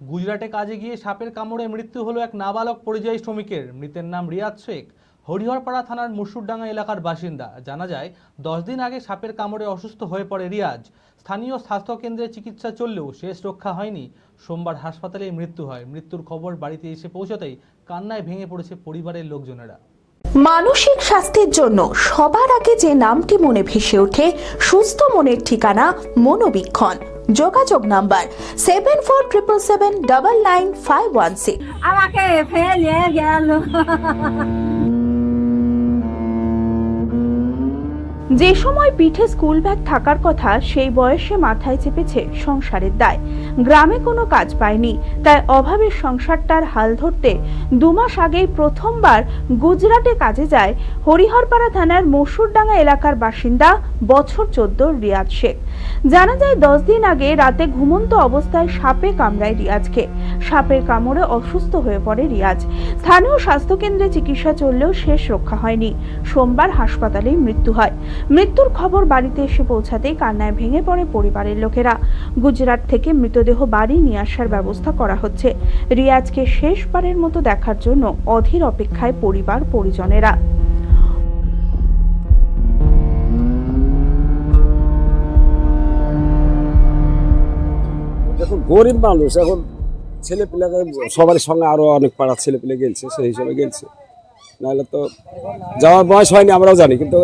গুজরাটে কাজে গিয়ে সাপের কামড়ে মৃত্যু হলো এক নাবালক পরিযায়ী শ্রমিকের। মৃতের নাম রিয়াদ শেখ। হরিহরপাড়া থানার মুসুরডাঙ্গা এলাকার বাসিন্দা। জানা যায়, দশ দিন আগে সাপের কামড়ে অসুস্থ হয়ে পড়ে রিয়াজ। স্থানীয় স্বাস্থ্যকেন্দ্রে চিকিৎসা চললেও শেষ রক্ষা হয়নি। সোমবার হাসপাতালে মৃত্যু হয়। মৃত্যুর খবর বাড়িতে এসে পৌঁছতেই কান্নায় ভেঙে পড়েছে পরিবারের লোকজনেরা। মানসিক স্বাস্থ্যের জন্য সবার আগে যে নামটি মনে ভেসে ওঠে, সুস্থ মনের ঠিকানা মনোবীক্ষণ। যোগাযোগ number seven four triple seven double nine five one six আমাকে ফেলে গেল। যে সময় পিঠে স্কুল ব্যাগ থাকার কথা, সেই বয়সে মাথায় চেপেছে সংসারের দায়। গ্রামে কোনো কাজ পায়নি, তাই অভাবের সংসারটার হাল ধরতে দুমাস আগেই প্রথমবার গুজরাটে কাজে যায় হরিহরপাড়া থানার মসুরডাঙ্গা এলাকার বাসিন্দা বছর চোদ্দ রিয়াজ শেখ। জানা যায়, দশ দিন আগে রাতে ঘুমন্ত অবস্থায় সাপে কামড়ায় রিয়াজকে। সাপের কামড়ে অসুস্থ হয়ে পড়ে রিয়াজ। স্থানীয় স্বাস্থ্যকেন্দ্রে চিকিৎসা চললেও শেষ রক্ষা হয়নি। সোমবার হাসপাতালেই মৃত্যু হয়। মৃত্যুর খবর বাড়িতে এসে পৌঁছাতেই কান্নায় ভেঙে পড়ে পরিবারের লোকেরা। গুজরাট থেকে মৃতদেহ বাড়ি নিয়ে আসার ব্যবস্থা করা হচ্ছে। রিয়াজকে শেষবারের মতো দেখার জন্য অধীর অপেক্ষায় পরিবার, পরিজনেরা। গরিব মানুষ, এখন ছেলে সবার সঙ্গে আরও অনেক পাড়ার ছেলে পেলে গেলছে সেই হিসাবে গেলছে। নাহলে তো যাওয়ার বয়স হয়নি আমরাও জানি কিন্তু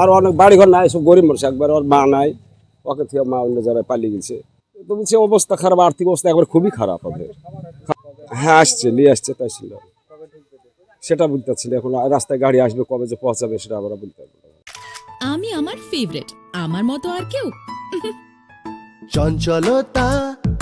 আরও অনেক বাড়িঘর নাই সব গরিব মানুষ একবার ওর মা নাই ওকে থেকে মা অন্য জায়গায় পালিয়ে গেছে। তো বলছে অবস্থা খারাপ আর্থিক অবস্থা একবার খুবই খারাপ ওদের হ্যাঁ আসছে নিয়ে আসছে তাই ছিল। সেটা বলতে পারছি এখন রাস্তায় গাড়ি আসবে কবে যে পৌঁছাবে সেটা আমরা বলতে পারব আমি আমার ফেভারিট আমার মতো আর কেউ। চঞ্চলতা